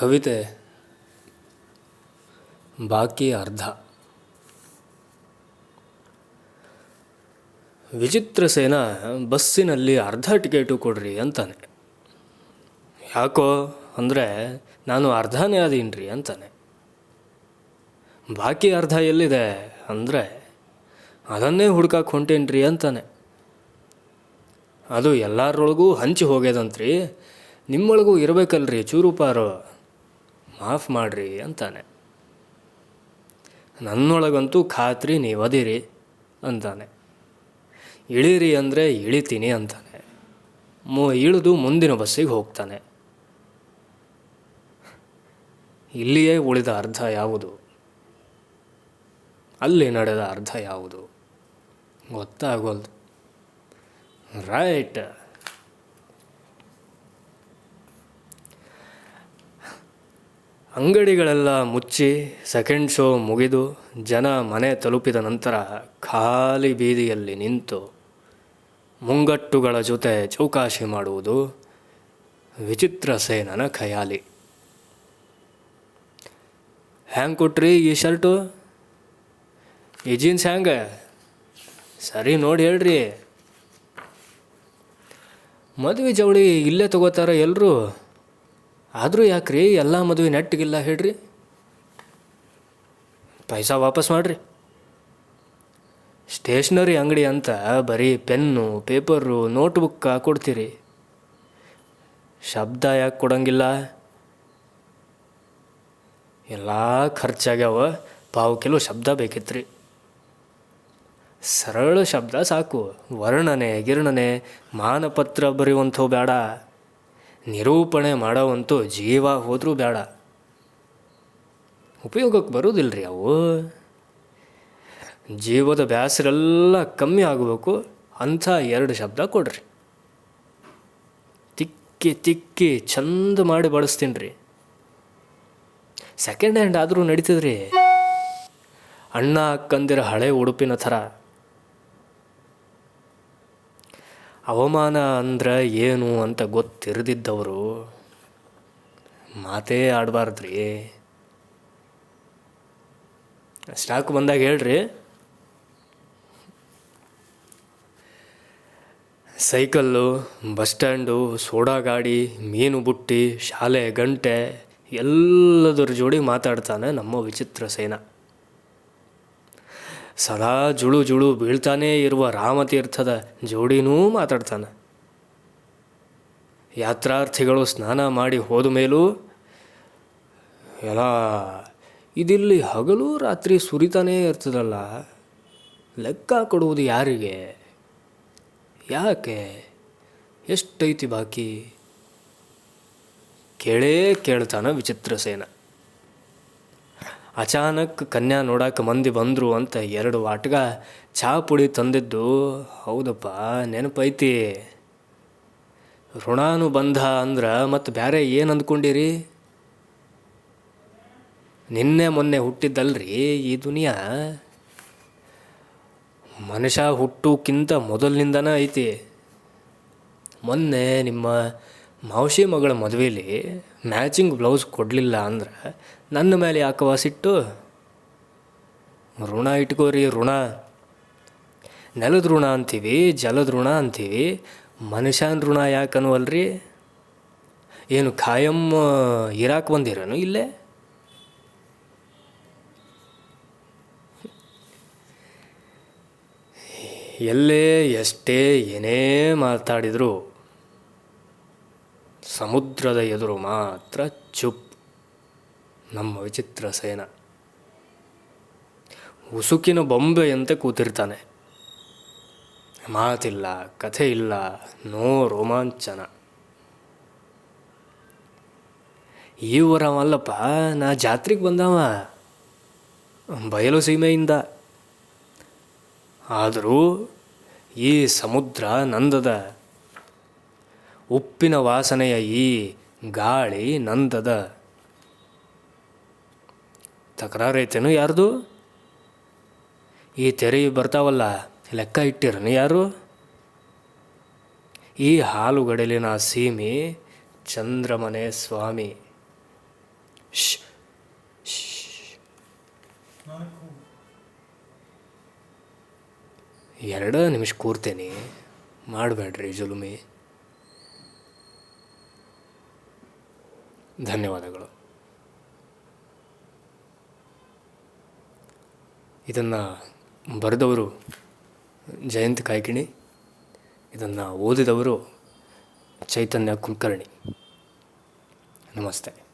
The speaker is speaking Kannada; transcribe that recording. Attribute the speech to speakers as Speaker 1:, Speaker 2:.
Speaker 1: ಕವಿತೆ ಬಾಕಿ ಅರ್ಧ. ವಿಚಿತ್ರ ಸೇನ, ಬಸ್ಸಿನಲ್ಲಿ ಅರ್ಧ ಟಿಕೆಟು ಕೊಡ್ರಿ ಅಂತಾನೆ. ಯಾಕೋ ಅಂದರೆ ನಾನು ಅರ್ಧನೇ ಅದೀನಿ ರೀ ಅಂತಾನೆ. ಬಾಕಿ ಅರ್ಧ ಎಲ್ಲಿದೆ ಅಂದರೆ ಅದನ್ನೇ ಹುಡ್ಕಾಕ್ ಹೊಂಟೇನ್ರಿ ಅಂತಾನೆ. ಅದು ಎಲ್ಲರೊಳಗೂ ಹಂಚಿ ಹೋಗ್ಯದಂತ್ರಿ. ನಿಮ್ಮೊಳಗೂ ಇರಬೇಕಲ್ರಿ ಚೂರುಪಾರು. ಮಾಫ್ ಮಾಡ್ರಿ ಅಂತಾನೆ. ನನ್ನೊಳಗಂತೂ ಖಾತ್ರಿ ನೀವು ಅದಿರಿ ಅಂತಾನೆ. ಇಳೀರಿ ಅಂದರೆ ಇಳಿತೀನಿ ಅಂತಾನೆ. ಮು ಇಳಿದು ಮುಂದಿನ ಬಸ್ಸಿಗೆ ಹೋಗ್ತಾನೆ. ಇಲ್ಲಿಯೇ ಉಳಿದ ಅರ್ಧ ಯಾವುದು? ಅಲ್ಲಿ ನಡೆದ ಅರ್ಧ ಯಾವುದು? ಗೊತ್ತಾಗೋಲ್ದು ರೈಟ್. ಅಂಗಡಿಗಳೆಲ್ಲ ಮುಚ್ಚಿ ಸೆಕೆಂಡ್ ಶೋ ಮುಗಿದು ಜನ ಮನೆ ತಲುಪಿದ ನಂತರ ಖಾಲಿ ಬೀದಿಯಲ್ಲಿ ನಿಂತು ಮುಂಗಟ್ಟುಗಳ ಜೊತೆ ಚೌಕಾಶಿ ಮಾಡುವುದು ವಿಚಿತ್ರ ಸೇನನ ಖಯಾಲಿ. ಹ್ಯಾಂಗೆ ಕೊಟ್ರಿ ಈ ಶರ್ಟು? ಈ ಜೀನ್ಸ್ ಹ್ಯಾಂಗೆ? ಸರಿ ನೋಡಿ ಹೇಳ್ರಿ. ಮದುವೆ ಜವಳಿ ಇಲ್ಲೇ ತಗೋತಾರ ಎಲ್ಲರೂ ಆದರೂ ಯಾಕ್ರಿ ಎಲ್ಲ ಮದುವೆ ನೆಟ್ಟಿಗಿಲ್ಲ ಹೇಳ್ರಿ. ಪೈಸಾ ವಾಪಸ್ ಮಾಡಿರಿ. ಸ್ಟೇಷ್ನರಿ ಅಂಗಡಿ ಅಂತ ಬರೀ ಪೆನ್ನು, ಪೇಪರು ನೋಟ್ಬುಕ್ಕ ಕೊಡ್ತೀರಿ ಶಬ್ದ ಯಾಕೆ ಕೊಡಂಗಿಲ್ಲ? ಎಲ್ಲ ಖರ್ಚಾಗ್ಯಾವ. ಪಾವು ಕೆಲವು ಶಬ್ದ ಬೇಕಿತ್ರಿ. ಸರಳ ಶಬ್ದ ಸಾಕು. ವರ್ಣನೆ, ಗಿರ್ಣನೆ, ಮಾನಪತ್ರ ಬರೆಯುವಂಥವು ಬೇಡ ನಿರೂಪಣೆ ಮಾಡೋವಂತೂ ಜೀವ ಹೋದರೂ ಬೇಡ. ಉಪಯೋಗಕ್ಕೆ ಬರೋದಿಲ್ರಿ ಅವು. ಜೀವದ ಬ್ಯಾಸರೆಲ್ಲ ಕಮ್ಮಿ ಆಗಬೇಕು. ಅಂಥ ಎರಡು ಶಬ್ದ ಕೊಡ್ರಿ. ತಿಕ್ಕಿ ತಿಕ್ಕಿ ಚಂದ ಮಾಡಿ ಬಳಸ್ತೀನಿ ರೀ ಸೆಕೆಂಡ್ ಹ್ಯಾಂಡ್ ಆದರೂ ನಡೀತದ್ರಿ. ಅಣ್ಣ ಅಕ್ಕಂದಿರ ಹಳೆ ಉಡುಪಿನ ಥರ. ಅವಮಾನ ಅಂದ್ರೆ ಏನು ಅಂತ ಗೊತ್ತಿರದಿದ್ದವರು ಮಾತೇ ಆಡಬಾರ್ದ್ರಿ. ಸ್ಟಾಕ್ ಬಂದಾಗ ಹೇಳ್ರಿ. ಸೈಕಲ್ಲು, ಬಸ್ ಸ್ಟ್ಯಾಂಡು, ಸೋಡಾ ಗಾಡಿ, ಮೀನು ಬುಟ್ಟಿ, ಶಾಲೆ, ಗಂಟೆ, ಎಲ್ಲದರ ಜೋಡಿ ಮಾತಾಡ್ತಾನೆ ನಮ್ಮ ವಿಚಿತ್ರ ಸೇನ. ಸದಾ ಜುಳು ಜುಳು ಬೀಳ್ತಾನೇ ಇರುವ ರಾಮತೀರ್ಥದ ಜೋಡಿನೂ ಮಾತಾಡ್ತಾನೆ. ಯಾತ್ರಾರ್ಥಿಗಳು ಸ್ನಾನ ಮಾಡಿ ಹೋದ ಮೇಲೂ ಎಲ್ಲ ಇದಿಲ್ಲಿ ಹಗಲು ರಾತ್ರಿ ಸುರಿತಾನೇ ಇರ್ತದಲ್ಲ, ಲೆಕ್ಕ ಕೊಡುವುದು ಯಾರಿಗೆ? ಯಾಕೆ? ಎಷ್ಟೈತಿ ಬಾಕಿ? ಕೇಳೇ ಕೇಳ್ತಾನ ವಿಚಿತ್ರ ಸೇನ. ಅಚಾನಕ್ ಕನ್ಯಾ ನೋಡಕ್ಕೆ ಮಂದಿ ಬಂದರು ಅಂತ ಎರಡು ವಾಟ್ಗ ಚಹಾ ಪುಡಿ ತಂದಿದ್ದು. ಹೌದಪ್ಪ, ನೆನಪೈತಿ. ಋಣಾನುಬಂಧ ಅಂದ್ರೆ ಮತ್ತು ಬೇರೆ ಏನು ಅಂದ್ಕೊಂಡಿರಿ? ನಿನ್ನೆ ಮೊನ್ನೆ ಹುಟ್ಟಿದ್ದಲ್ರಿ ಈ ದುನಿಯಾ? ಮನುಷ್ಯ ಹುಟ್ಟುಕ್ಕಿಂತ ಮೊದಲಿನಿಂದನೇ ಐತಿ. ಮೊನ್ನೆ ನಿಮ್ಮ ಮಾವಶಿ ಮಗಳ ಮದುವೆಲಿ ಮ್ಯಾಚಿಂಗ್ ಬ್ಲೌಸ್ ಕೊಡಲಿಲ್ಲ ಅಂದರೆ ನನ್ನ ಮೇಲೆ ಯಾಕೆ ವಾಸಿಟ್ಟು ಋಣ ಇಟ್ಕೋರಿ, ಋಣ. ನೆಲದ ಋಣ ಅಂತೀವಿ, ಜಲದ ಋಣ ಅಂತೀವಿ. ಮನುಷ್ಯನ ಋಣ ಯಾಕೆ ಏನು ಖಾಯಂ ಇರಾಕ್ ಬಂದಿರೋನು ಇಲ್ಲೇ? ಎಲ್ಲೇ ಎಷ್ಟೇ ಏನೇ ಮಾತಾಡಿದರೂ ಸಮುದ್ರದ ಎದುರು ಮಾತ್ರ ಚುಪ್. ನಮ್ಮ ವಿಚಿತ್ರ ಸೇನ. ಉಸುಕಿನ ಬೊಂಬೆಯಂತೆ ಕೂತಿರ್ತಾನೆ. ಮಾತಿಲ್ಲ ಕಥೆ ಇಲ್ಲ ನೋ ರೋಮಾಂಚನ. ಇವರವಲ್ಲಪ್ಪ ನಾ ಜಾತ್ರೆಗೆ ಬಂದವ. ಬಯಲು ಸೀಮೆಯಿಂದ. ಆದರೂ ಈ ಸಮುದ್ರ ನಂದದ. ಉಪ್ಪಿನ ವಾಸನೆಯ ಈ ಗಾಳಿ ನಂದದ. ತಕರಾರೈತೇನು ಯಾರ್ದು? ಈ ತೆರೆ ಬರ್ತಾವಲ್ಲ, ಲೆಕ್ಕ ಇಟ್ಟಿರನು ಯಾರು? ಈ ಹಾಲುಗಡಲಿನ ಸೀಮೆ ಚಂದ್ರಮನೆ ಸ್ವಾಮಿ. ಶ್ ಎರಡ ನಿಮಿಷ ಕೂರ್ತೇನೆ. ಮಾಡಬೇಡ್ರಿ ಜುಲುಮಿ. ಧನ್ಯವಾದಗಳು. ಇದನ್ನು ಬರೆದವರು ಜಯಂತ್ ಕಾಯ್ಕಿಣಿ ಇದನ್ನು ಓದಿದವರು ಚೈತನ್ಯ ಕುಲಕರ್ಣಿ. ನಮಸ್ತೆ.